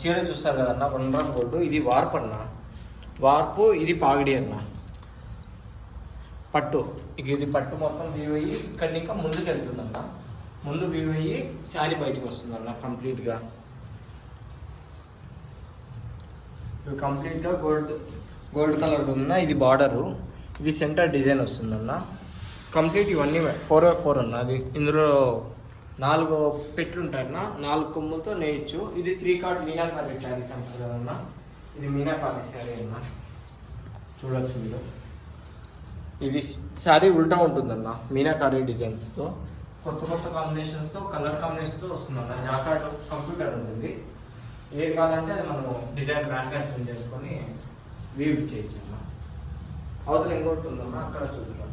చీర చూస్తారు కదన్న వన్ గోల్డ్ ఇది వార్ప్ అన్న. వార్పు ఇది పాగిడి అన్న. పట్టు. ఇక ఇది పట్టు మొత్తం వీవ్ అయ్యి ఇక్కడ ఇంకా ముందుకు వెళ్తుందన్న. ముందు వీవ్ అయ్యి శారీ బయటికి వస్తుందన్న కంప్లీట్గా ఇవి కంప్లీట్గా గోల్డ్ గోల్డ్ కలర్ ఉందన్న ఇది బార్డరు ఇది సెంటర్ డిజైన్ వస్తుందన్న. కంప్లీట్ ఇవన్నీ ఫోర్ బై ఫోర్ అన్న. అది ఇందులో నాలుగు పెట్లు ఉంటాయన్న నాలుగు కొమ్ములతో నేయచ్చు. ఇది త్రీ కార్డ్ మీనాకారి శారీస్ అంటారు కదన్న ఇది మీనాకారి శారీ అన్న. చూడొచ్చు మీరు. ఇది శారీ ఉల్టా ఉంటుందన్న మీనాకారి డిజైన్స్తో. కొత్త కొత్త కాంబినేషన్స్తో కలర్ కాంబినేషన్తో వస్తుందన్న. జాకార్డ్ కంప్యూటర్ ఉంటుంది. ఏది కావాలంటే అది మనము డిజైన్ మ్యానుఫ్యాక్చరింగ్ చేసుకొని వీవ్ చేయొచ్చు అన్న. అవతల ఇంకోటి ఉందన్న అక్కడ చూద్దాం.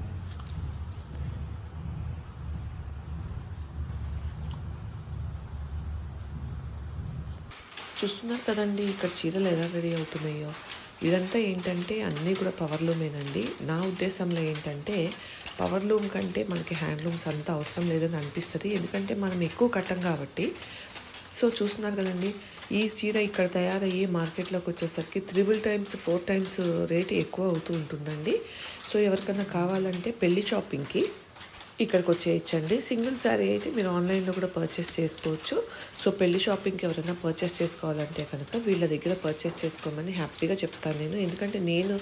చూస్తున్నారు కదండి ఇక్కడ చీరలు ఎలా రెడీ అవుతున్నాయో. ఇదంతా ఏంటంటే అన్నీ కూడా పవర్ లూమేనండి. నా ఉద్దేశంలో ఏంటంటే పవర్ లూమ్ కంటే మనకి హ్యాండ్లూమ్స్ అంత అవసరం లేదని అనిపిస్తుంది. ఎందుకంటే మనం ఎక్కువ కట్టం కాబట్టి. సో చూస్తున్నారు కదండి ఈ చీర ఇక్కడ తయారయ్యి మార్కెట్లోకి వచ్చేసరికి triple times four times rate ఎక్కువ అవుతూ ఉంటుందండి. సో ఎవరికైనా కావాలంటే పెళ్ళి షాపింగ్కి ఇక్కడికి వచ్చేయచ్చండి సింగిల్ శారీ అయితే మీరు ఆన్లైన్లో కూడా పర్చేస్ చేసుకోవచ్చు. సో పెళ్ళి షాపింగ్కి ఎవరైనా పర్చేస్ చేసుకోవాలంటే కనుక వీళ్ళ దగ్గర పర్చేస్ చేసుకోమని హ్యాపీగా చెప్తాను నేను. ఎందుకంటే నేను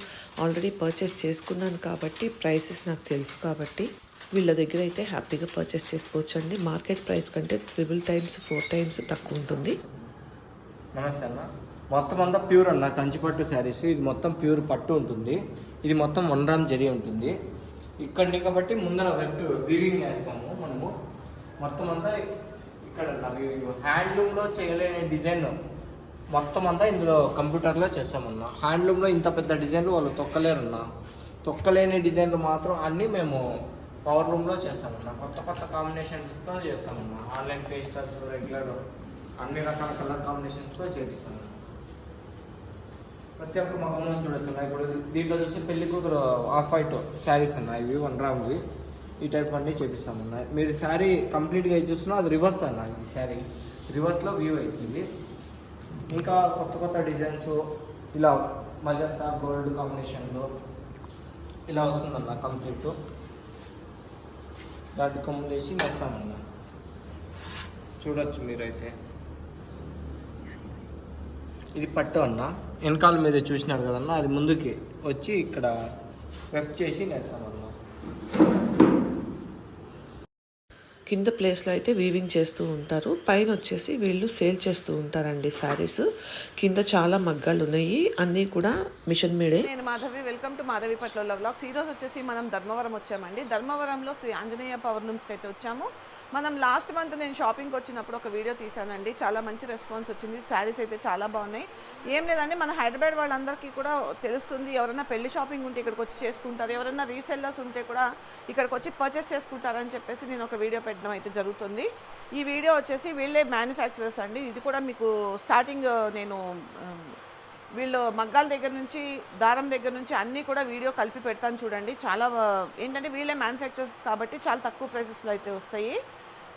ఆల్రెడీ పర్చేస్ చేసుకున్నాను కాబట్టి ప్రైసెస్ నాకు తెలుసు కాబట్టి వీళ్ళ దగ్గర అయితే హ్యాపీగా పర్చేస్ చేసుకోవచ్చు అండి మార్కెట్ ప్రైస్ కంటే త్రిబుల్ టైమ్స్ ఫోర్ టైమ్స్ తక్కువ ఉంటుంది. నమస్తే అన్న. మొత్తం అంతా ప్యూర్ అన్న. కంచిపట్టు శారీస్. ఇది మొత్తం ప్యూర్ పట్టు ఉంటుంది. ఇది మొత్తం వన్ రామ్ జరీ ఉంటుంది. ఇక్కడ కాబట్టి ముందర లెఫ్ట్ వీవింగ్ వేస్తాము మనము. మొత్తం అంతా ఇక్కడ హ్యాండ్లూమ్లో చేయలేని డిజైన్ మొత్తం అంతా ఇందులో కంప్యూటర్లో చేస్తామన్నా. హ్యాండ్లూమ్లో ఇంత పెద్ద డిజైన్లు వాళ్ళు తొక్కలేరన్న. తొక్కలేని డిజైన్లు మాత్రం అన్నీ మేము పవర్ రూమ్లో చేస్తామన్న. కొత్త కొత్త కాంబినేషన్స్తో చేస్తామన్నా. ఆన్లైన్ పేస్టల్స్ రెగ్యులర్ అన్ని రకాల కలర్ కాంబినేషన్స్తో చేపిస్తామన్నా. ప్రతి ఒక్క మగంలో చూడొచ్చు. అన్న ఇప్పుడు దీంట్లో చూసి పెళ్ళి కూతురు ఆఫ్ వైట్ శారీస్ అన్న ఇవి వన్ రామ్వి ఈ టైప్ అన్నీ చేపిస్తామన్న మీరు శారీ కంప్లీట్గా ఇది చూస్తున్నా అది రివర్స్ అన్న ఈ శారీ రివర్స్లో వ్యూ అవుతుంది ఇంకా కొత్త కొత్త డిజైన్స్ ఇలా మజంతా గోల్డ్ కాంబినేషన్లో ఇలా వస్తుందన్న కంప్లీట్ దాటి కొమ్ము వేస్తామన్న చూడొచ్చు మీరైతే. ఇది పట్టు అన్న. వెనకాల మీద చూసినారు కదన్న అది ముందుకి వచ్చి ఇక్కడ వెఫ్ చేసి నేస్తామన్న. కింద ప్లేస్లో అయితే వీవింగ్ చేస్తూ ఉంటారు. పైన వచ్చేసి వీళ్ళు సేల్ చేస్తూ ఉంటారండి శారీస్ కింద చాలా మగ్గాలు ఉన్నాయి. అన్నీ కూడా మిషన్ మేడే నేను మాధవి వెల్కమ్ టు మాధవి పట్ల వ్లాగ్స్ ఈ రోజు వచ్చేసి మనం ధర్మవరం వచ్చామండి. ధర్మవరంలో శ్రీ ఆంజనేయ పవర్ లూమ్స్కి అయితే వచ్చాము. మనం లాస్ట్ మంత్ నేను షాపింగ్కి వచ్చినప్పుడు ఒక వీడియో తీసానండి చాలా మంచి రెస్పాన్స్ వచ్చింది. శారీస్ అయితే చాలా బాగున్నాయి. ఏం లేదండి మన హైదరాబాద్ వాళ్ళందరికీ కూడా తెలుస్తుంది ఎవరైనా పెళ్ళి షాపింగ్ ఉంటే ఇక్కడికి వచ్చి చేసుకుంటారు ఎవరైనా రీసెల్లర్స్ ఉంటే కూడా ఇక్కడికి వచ్చి పర్చేస్ చేసుకుంటారని చెప్పేసి నేను ఒక వీడియో పెట్టడం అయితే జరుగుతుంది. ఈ వీడియో వచ్చేసి వీళ్ళే మ్యానుఫ్యాక్చరర్స్ అండి. ఇది కూడా మీకు స్టార్టింగ్ uh, నేను um, వీళ్ళు మగ్గాల దగ్గర నుంచి దారం దగ్గర నుంచి అన్నీ కూడా వీడియో కలిపి పెడతాను చూడండి. చాలా uh, ఏంటంటే వీళ్ళే మ్యానుఫ్యాక్చర్స్ కాబట్టి చాలా తక్కువ ప్రైసెస్లో అయితే వస్తాయి.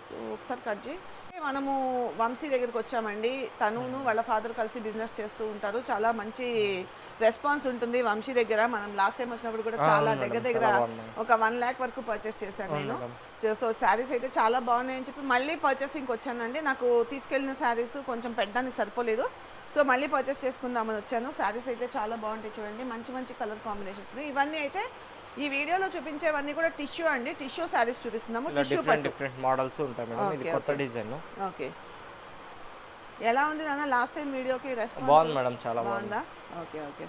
సో ఒకసారి కట్ చేయి. మనము వంశీ దగ్గరికి వచ్చామండి. తనును వాళ్ళ ఫాదర్ కలిసి బిజినెస్ చేస్తూ ఉంటారు. చాలా మంచి రెస్పాన్స్ ఉంటుంది వంశీ దగ్గర. మనం లాస్ట్ టైం వచ్చినప్పుడు కూడా చాలా దగ్గర దగ్గర. ఒక వన్ ల్యాక్ వరకు పర్చేస్ చేశాను నేను. సో శారీస్ అయితే చాలా బాగున్నాయని చెప్పి మళ్ళీ పర్చేసింగ్కి వచ్చానండి. నాకు తీసుకెళ్ళిన శారీస్ కొంచెం పెట్టడానికి సరిపోలేదు. సో మళ్ళీ పర్చేస్ చేసుకుందామని వచ్చాను. శారీస్ అయితే చాలా బాగుంటాయి చూడండి. మంచి మంచి కలర్ కాంబినేషన్స్ ఇవన్నీ అయితే ఈ వీడియోలో చూపించేవన్నీ కూడా టిష్యూ అండి. టిష్యూ శారీస్ చూపిస్తున్నాము. టిష్యూ డిఫరెంట్ పట్టు. డిఫరెంట్ మోడల్స్ ఉంటాయి మేడం. ఇది కొత్త. డిజైన్. ఓకే. ఎలా ఉంది నాన్న? లాస్ట్ టైం వీడియోకి రెస్పాన్స్ బాగుంది మేడం చాలా బాగుంది. Okay okay.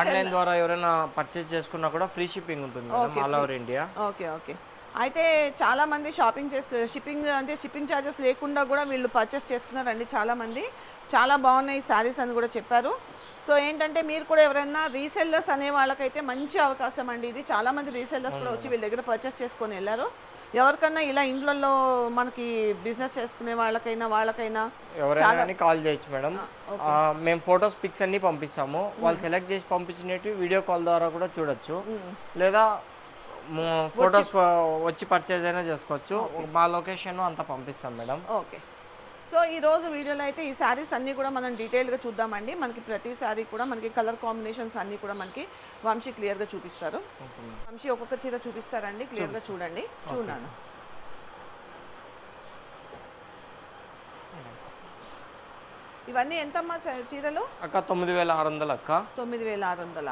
ఆన్లైన్ ద్వారా ఎవరైనా పర్చేస్ చేసుకున్నా కూడా ఫ్రీ షిప్పింగ్ ఉంటుంది madam. All over India okay okay. అయితే చాలా మంది షాపింగ్ చేస్తే షిప్పింగ్ అంటే షిప్పింగ్ ఛార్జెస్ లేకుండా కూడా వీళ్ళు పర్చేస్ చేసుకున్నారండి చాలా మంది. చాలా బాగున్నాయి శారీస్ అని కూడా చెప్పారు. సో ఏంటంటే మీరు కూడా ఎవరైనా రీసెల్లర్స్ అనే వాళ్ళకైతే మంచి అవకాశం అండి ఇది. చాలా మంది రీసెల్లర్స్ కూడా వచ్చి వీళ్ళ దగ్గర పర్చేస్ చేసుకొని వెళ్ళారు. ఎవరికన్నా ఇలా ఇండ్లలో మనకి బిజినెస్ చేసుకునే వాళ్ళకైనా వాళ్ళకైనా ఎవరైనా కాల్ చేయొచ్చు మేడం. మేము ఫొటోస్ పిక్స్ అన్ని పంపిస్తాము. వాళ్ళు సెలెక్ట్ చేసి పంపించినట్టు వీడియో కాల్ ద్వారా కూడా చూడొచ్చు. లేదా ఫొటోస్ వచ్చి పర్చేజ్ అయినా చేసుకోవచ్చు. మా లొకేషన్ అంతా పంపిస్తాం మేడం. ఓకే. సో ఈ రోజు వీడియోలో అయితే ఈ శారీస్ అన్నీ కూడా మనం డీటెయిల్గా చూద్దామండి. మనకి ప్రతి శారీ కూడా మనకి కలర్ కాంబినేషన్స్ అన్నీ కూడా మనకి వంశీ క్లియర్గా చూపిస్తారు. వంశీ ఒక్కొక్క చీర చూపిస్తారండి క్లియర్గా చూడండి. చూడండి. ఇవన్నీ ఎంతమ్మా చీరలు? అక్క తొమ్మిది వేల ఆరు వందలు అక్క. తొమ్మిది వేల ఆరు వందల?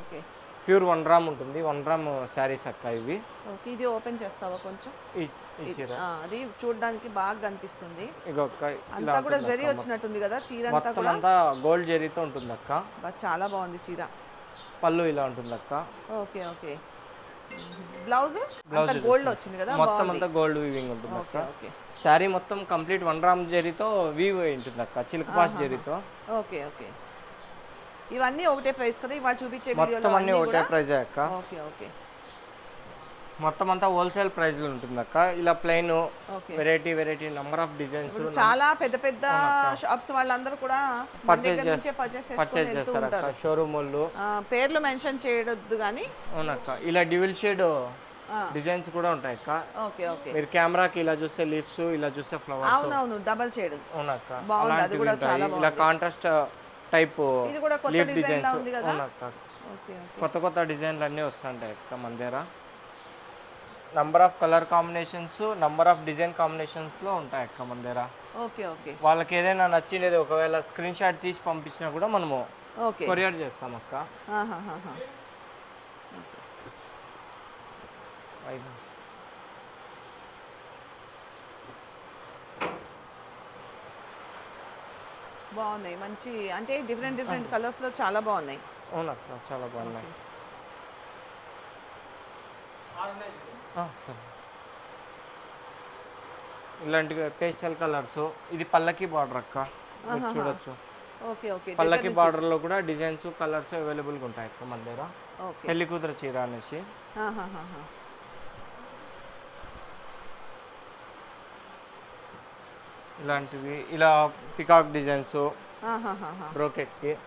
ఓకే. ప్యూర్ వన్ గ్రామ్ ఉంటుంది. వన్ గ్రామ్ శారీస్ అక్క ఇవి. ఓకే ఇది ఓపెన్ చేస్తావా కొంచెం? ఈ చీర. అది చూడడానికి బాగా కనిపిస్తుంది. అంతా కూడా జరీ. వచ్చినట్టుంది కదా చీర అంతా కూడా? అంతా గోల్డ్ జరీతో ఉంటుంది అక్క. చాలా బాగుంది చీర. పళ్ళు ఇలా ఉంటుంది అక్క. Okay okay. Blouse? Blouse gold వచ్చింది కదా మొత్తం అంతా గోల్డ్ వీవింగ్ ఉంటుంది అక్క. శారీ మొత్తం కంప్లీట్ వన్ గ్రామ్ జరీతో వీవ్ ఉంటుంది అక్క చిలుక పాస్ జరీతో. Okay okay. ఇవన్నీ ఒకటే ప్రైస్ కదా? ఇవాళ చూపించే మొత్తం వీడియోలో అన్ని అన్నీ ఒకటే ప్రైజ్ అక్క? Okay okay. మొత్తం అంతా హోల్సేల్ ప్రైస్లో ఉంటుంది అక్క. ఇలా plain variety variety number of designs చాలా పెద్ద పెద్ద షాప్స్ వాళ్ళందరూ కూడా పర్చేస్ చేస్తారు అక్క. షోరూమ్ వాళ్ళు. పేర్లు మెన్షన్ చేయొద్దు కానీ అవునక్క ఇలా డివిల్ షేడ్ డిజైన్స్ కూడా ఉంటాయి అక్క. Okay okay. మీరు కెమెరాకి ఇలా చూస్తే లీవ్స్ ఇలా చూస్తే ఫ్లవర్స్ అవునవును డబల్ షేడ్ అవునక్క బాగుంది, అది కూడా. చాలా ఇలా కాంట్రాస్ట్ టైప్ లీఫ్ డిజైన్స్. కొత్త కొత్త డిజైన్లు అన్నీ వస్తుంటాయి అక్క మన దగ్గర number of colour combinations number of design కాంబినేషన్స్లో ఉంటాయి అక్క మన దగ్గర ఓకే ఓకే. వాళ్ళకి ఏదైనా నచ్చిండేది ఒకవేళ స్క్రీన్ షాట్ తీసి పంపించినా కూడా మనము ఓకే. కొరియర్ చేస్తాం అక్క ఆహాహాహా. ఐదు. బాగున్నాయి. మంచి అంటే డిఫరెంట్ డిఫరెంట్ కలర్స్లో చాలా బాగున్నాయి. అవునక్క చాలా బాగున్నాయి. సరే. ఇలాంటి పేస్టల్ కలర్స్ ఇది పల్లకి బార్డర్ అక్క. చూడొచ్చు. Okay okay. పల్లకి బార్డర్లో కూడా డిజైన్స్ కలర్స్ అవైలబుల్గా ఉంటాయి అక్క మన దగ్గర. పెళ్ళి కూతురు చీర అనేసి. ఇలాంటివి. ఇలా పికాక్ డిజైన్స్. బ్రోకెట్కి.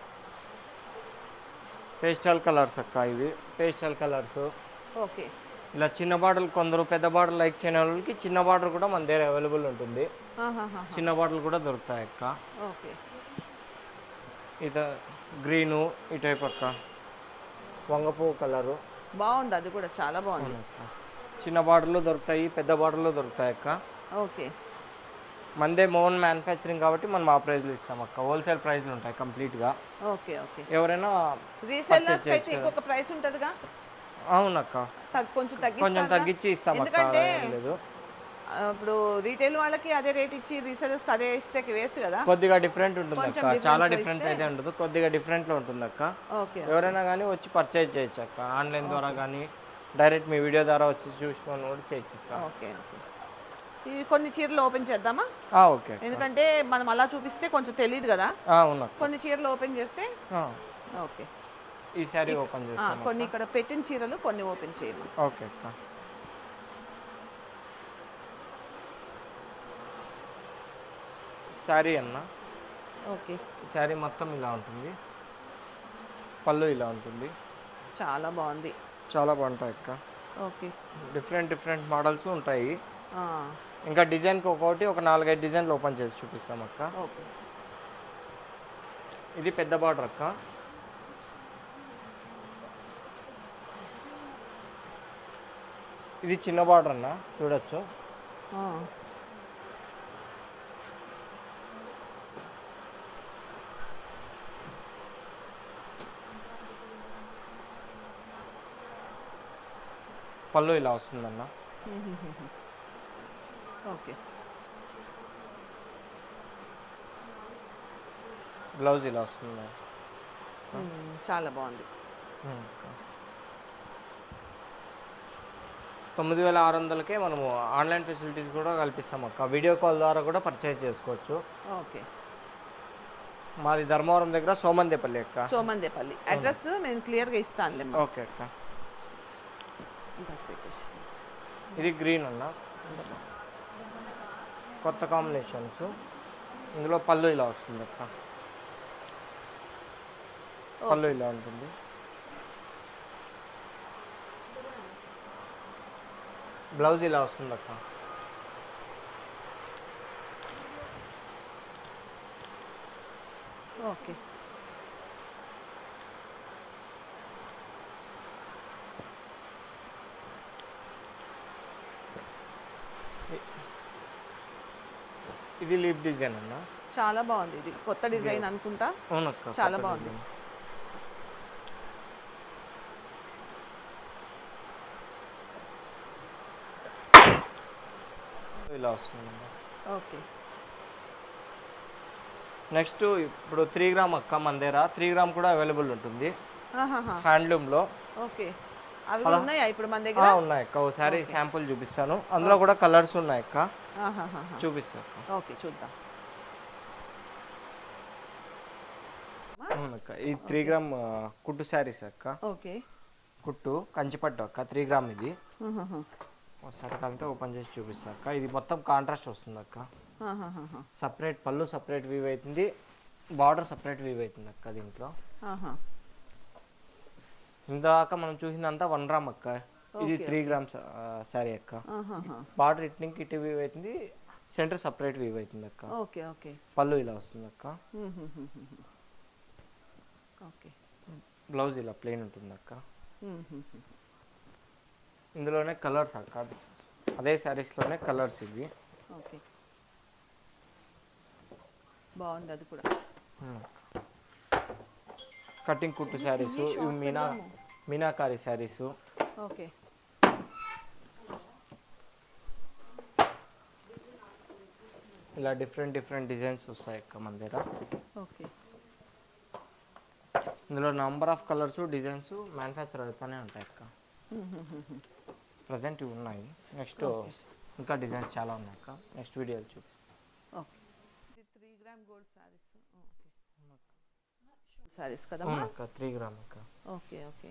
పేస్టల్ కలర్స్ అక్క ఇవి పేస్టల్ కలర్స్. ఓకే. ఇలా చిన్న బాటిల్ కొందరు పెద్ద బాటిల్ లైక్ చేయని వాళ్ళకి చిన్న బాటిల్ కూడా మన దగ్గర అవైలబుల్ ఉంటుంది. చిన్న బాటిల్ కూడా దొరుకుతాయి అక్క. ఓకే. ఇత గ్రీను ఈ టైప్ అక్క. వంగపువ్వు కలరు. బాగుంది అది కూడా చాలా బాగుంది. అక్క. చిన్న బాటిల్లో దొరుకుతాయి పెద్ద బాటిల్లో దొరుకుతాయి అక్క. ఓకే. మందే మోన్ మ్యానుఫ్యాక్చరింగ్ కాబట్టి మనం ఆ ప్రైస్లో ఇస్తాం అక్క. హోల్సేల్ ప్రైస్లు ఉంటాయి కంప్లీట్గా. Okay okay. ఎవరైనా రీసెల్లర్స్ అయితే ఇంకొక ప్రైస్ ఉంటుందిగా? అవునక్క. కొంచెం కొంచెం తగ్గిస్తారా? తగ్గించి ఇస్తాం అక్క. ఎందుకంటే లేదు. ఇప్పుడు రీటైల్ వాళ్ళకి అదే రేట్ ఇచ్చి రీసెల్లర్స్ అదే ఇస్తే వేస్ట్ కదా? కొద్దిగా డిఫరెంట్ ఉంటుంది కొంచెం అక్క చాలా డిఫరెంట్ అయితే ఉండదు. కొద్దిగా డిఫరెంట్లో ఉంటుంది అక్క ఓకే ఎవరైనా కానీ వచ్చి పర్చేజ్ చేయొచ్చు అక్క. ఆన్లైన్ ద్వారా కానీ డైరెక్ట్ మీ వీడియో ద్వారా వచ్చి చూసుకొని కూడా చేయొచ్చు అక్క. Okay okay. ఇవి కొన్ని చీరలు ఓపెన్ చేద్దామా? ఓకే. ఎందుకంటే మనం అలా చూపిస్తే కొంచెం తెలియదు కదా. కొన్ని చీరలు ఓపెన్ చేస్తే ఓకే. ఈ శారీ ఓపెన్ ఆ, చేస్తాను కొన్ని ఇక్కడ పెట్టిన చీరలు కొన్ని ఓపెన్ చేయాలి ఓకే శారీ అన్న. ఓకే. శారీ మొత్తం ఇలా ఉంటుంది. పళ్ళు ఇలా ఉంటుంది. చాలా బాగుంది. చాలా బాగుంటాయి అక్క. ఓకే. డిఫరెంట్ డిఫరెంట్ మోడల్స్ ఉంటాయి. ఆ, ఇంకా డిజైన్కి ఒక్కొక్కటి ఒక నాలుగైదు డిజైన్లు ఓపెన్ చేసి చూపిస్తాం అక్క. ఓకే. ఇది పెద్ద బార్డర్ అక్క. ఇది చిన్న బార్డర్ అన్న చూడొచ్చు. పళ్ళు ఇలా వస్తుందన్న. ఓకే. బ్లౌజ్ ఇలా వస్తుంది? చాలా బాగుంది. తొమ్మిది వేల ఆరు వందలకే మనము ఆన్లైన్ ఫెసిలిటీస్ కూడా కల్పిస్తాం అక్క. వీడియో కాల్ ద్వారా కూడా పర్చేస్ చేసుకోవచ్చు. ఓకే. మాది ధర్మవరం దగ్గర సోమందేపల్లి అక్క. సోమందేపల్లి. అడ్రస్ నేను క్లియర్గా ఇస్తానులే ఓకే అక్క. ఇది గ్రీన్ అన్న. కొత్త కాంబినేషన్స్. ఇందులో పళ్ళు ఇలా వస్తుంది అక్క. పళ్ళు ఇలా ఉంటుంది. బ్లౌజ్ ఇలా వస్తుంది అక్క. ఓకే. ఇది లీప్ డిజైన్ అన్న? చాలా బాగుంది ఇది. కొత్త డిజైన్ అనుకుంటా. అవునక్క చాలా బాగుంది. ఇలా వస్తుంది ఓకే. నెక్స్ట్ ఇప్పుడు త్రీ గ్రామ్ అక్క మన దగ్గర త్రీ గ్రామ్ కూడా అవైలబుల్ ఉంటుంది. హ్యాండ్లూమ్లో. ఓకే. అవి ఉన్నాయా ఇప్పుడు మన దగ్గర? ఉన్నాయి అక్క. ఒకసారి శాంపుల్ చూపిస్తాను. అందులో కూడా కలర్స్ ఉన్నాయి అక్క. అక్క ఓకే చూద్దాం. అవునక్క ఈ త్రీ గ్రామ్ కుట్టు శారీస్ అక్క. ఓకే. కుట్టు కంచిపట్టు అక్క త్రీ గ్రామ్ ఇది. ఒకసారి కలిపితే ఓపెన్ చేసి చూపిస్తా అక్క. ఇది మొత్తం కాంట్రాస్ట్ వస్తుంది అక్క. సపరేట్ పళ్ళు సపరేట్ వీవ్ అవుతుంది. బార్డర్ సపరేట్ వీవ్ అవుతుంది అక్క దీంట్లో. ఇందాక మనం చూసిందంతా వన్ గ్రామ్ అక్క. ఇది త్రీ గ్రామ్స్ శారీ అక్క. బార్డర్ ఇట్నికి ఇటు వీవ్ అవుతుంది సెంటర్ సపరేట్ వీవ్ అవుతుంది అక్క. Okay okay. పళ్ళు ఇలా వస్తుంది అక్క. ఓకే. బ్లౌజ్ ఇలా ప్లెయిన్ ఉంటుంది అక్క. ఇందులోనే కలర్స్ అక్క. అదే శారీస్లోనే కలర్స్ ఇవి. ఓకే. బాగుంది అది కూడా. కటింగ్ కుట్టు శారీస్ ఇవి మీనా మీనాకారి శారీస్ ఓకే. ఇలా డిఫరెంట్ డిఫరెంట్ డిజైన్స్ వస్తాయి అక్క మన దగ్గర. ఓకే ఇందులో number of colours designs manufacture అవుతానే ఉంటాయి అక్క. ప్రజెంట్ ఇవి ఉన్నాయి. నెక్స్ట్ ఇంకా డిజైన్స్ చాలా ఉన్నాయి అక్క. నెక్స్ట్ వీడియోలు చూపి okay three gram gold saris కదమ్మా? అవునక్క త్రీ గ్రామ్ అక్క. ఓకే ఓకే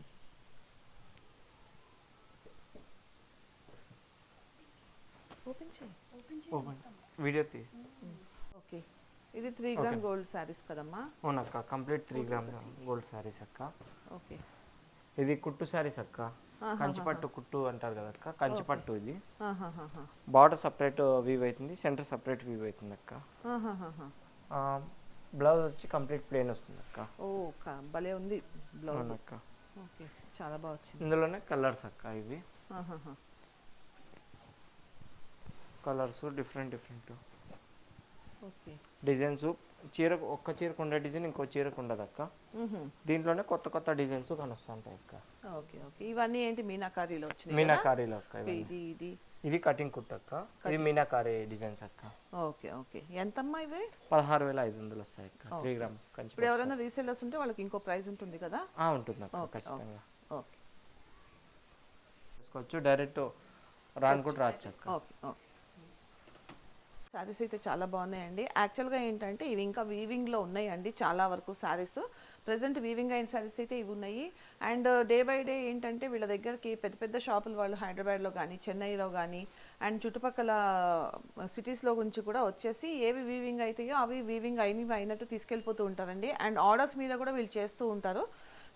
ఓపెన్ చేయి ఓపెన్ వీడియో తీ ఓకే ఇది త్రీ గ్రామ్ గోల్డ్ శారీస్ కదమ్మా? అవునక్క complete three gram gold saris అక్క. ఓకే ఇది కుట్టు శారీస్ అక్క. కంచిపట్టు కుట్టు అంటారు కదా అక్క కంచిపట్టు ఇది. బార్డర్ సపరేట్ వీవ్ అవుతుంది సెంటర్ సపరేట్ వీవ్ అవుతుంది అక్క. బ్లౌజ్ వచ్చి కంప్లీట్ ప్లేన్ వస్తుంది అక్క. ఓ భలే ఉంది బ్లౌజ్ అవునక్క. ఓకే చాలా బాగా వచ్చింది. ఇందులోనే కలర్స్ అక్క ఇవి. Colours different different. Okay. Designs చీర ఒక్క చీరకు ఉండే డిజైన్ ఇంకో చీరకు ఉండదు అక్క. దీంట్లోనే కొత్త కొత్త డిజైన్స్ కనొస్తుంటాయి అక్క. Okay okay. ఇవన్నీ ఏంటి? మీనాకారీలో వచ్చినాయి? మీనాకారీలో అక్క. ఇది ఇది. ఇది కటింగ్ కుట్టు అక్క. ఇది మీనాకారి డిజైన్స్ అక్క. Okay okay. ఎంతమ్మా ఇవి? పదహారు వేల ఐదు వందలు వస్తాయి అక్క. త్రీ గ్రామ్ కంచి ఇప్పుడు ఎవరైనా రీసెల్లర్స్ ఉంటే వాళ్ళకి ఇంకో ప్రైస్ ఉంటుంది కదా? ఆ, ఉంటుంది అక్క ఖచ్చితంగా. ఓకే తీసుకోవచ్చు డైరెక్ట్ రాను కూడా రావచ్చు అక్క. Okay okay. శారీస్ అయితే చాలా బాగున్నాయండి. యాక్చువల్గా ఏంటంటే ఇవి ఇంకా వీవింగ్లో ఉన్నాయండి చాలా వరకు శారీస్. ప్రజెంట్ వీవింగ్ అయిన శారీస్ అయితే ఇవి ఉన్నాయి. అండ్ డే బై డే ఏంటంటే వీళ్ళ దగ్గరికి పెద్ద పెద్ద షాపులు వాళ్ళు హైదరాబాద్లో కానీ చెన్నైలో కానీ అండ్ చుట్టుపక్కల సిటీస్లో గురించి కూడా వచ్చేసి ఏవి వీవింగ్ అవుతాయో అవి వీవింగ్ అయినవి అయినట్టు తీసుకెళ్ళిపోతూ ఉంటారండి. అండ్ ఆర్డర్స్ మీద కూడా వీళ్ళు చేస్తూ ఉంటారు.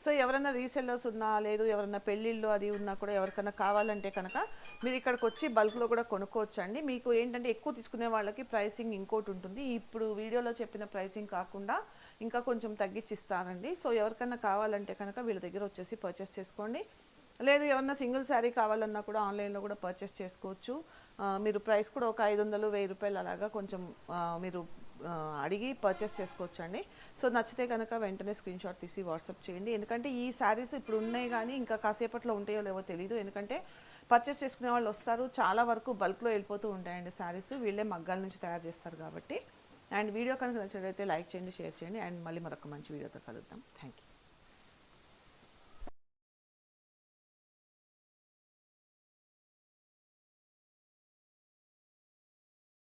సో ఎవరైనా రీసెల్లర్స్ ఉన్నా లేదు ఎవరైనా పెళ్ళిళ్ళు అది ఉన్నా కూడా ఎవరికైనా కావాలంటే కనుక మీరు ఇక్కడికి వచ్చి బల్క్లో కూడా కొనుక్కోవచ్చు అండి మీకు ఏంటంటే ఎక్కువ తీసుకునే వాళ్ళకి ప్రైసింగ్ ఇంకోటి ఉంటుంది. ఇప్పుడు వీడియోలో చెప్పిన ప్రైసింగ్ కాకుండా ఇంకా కొంచెం తగ్గించిస్తానండి. సో ఎవరికైనా కావాలంటే కనుక వీళ్ళ దగ్గర వచ్చేసి పర్చేస్ చేసుకోండి. లేదు ఎవరన్నా సింగిల్ శారీ కావాలన్నా కూడా ఆన్లైన్లో కూడా పర్చేస్ చేసుకోవచ్చు. మీరు ప్రైస్ కూడా ఒక ఐదు వందలు వెయ్యి రూపాయలు అలాగా కొంచెం మీరు అడిగి పర్చేస్ చేసుకోవచ్చు అండి సో నచ్చితే కనుక వెంటనే స్క్రీన్ షాట్ తీసి వాట్సాప్ చేయండి. ఎందుకంటే ఈ శారీస్ ఇప్పుడు ఉన్నాయి కానీ ఇంకా కాసేపట్లో ఉంటాయో లేవో తెలియదు ఎందుకంటే పర్చేస్ చేసుకునే వాళ్ళు వస్తారు. చాలా వరకు బల్క్లో వెళ్ళిపోతూ ఉంటాయండి శారీస్ వీళ్ళే మగ్గాల నుంచి తయారు చేస్తారు కాబట్టి. అండ్ వీడియో కనుక నచ్చినట్లయితే లైక్ చేయండి షేర్ చేయండి. అండ్ మళ్ళీ మరొక మంచి వీడియోతో కలుద్దాం. Thank you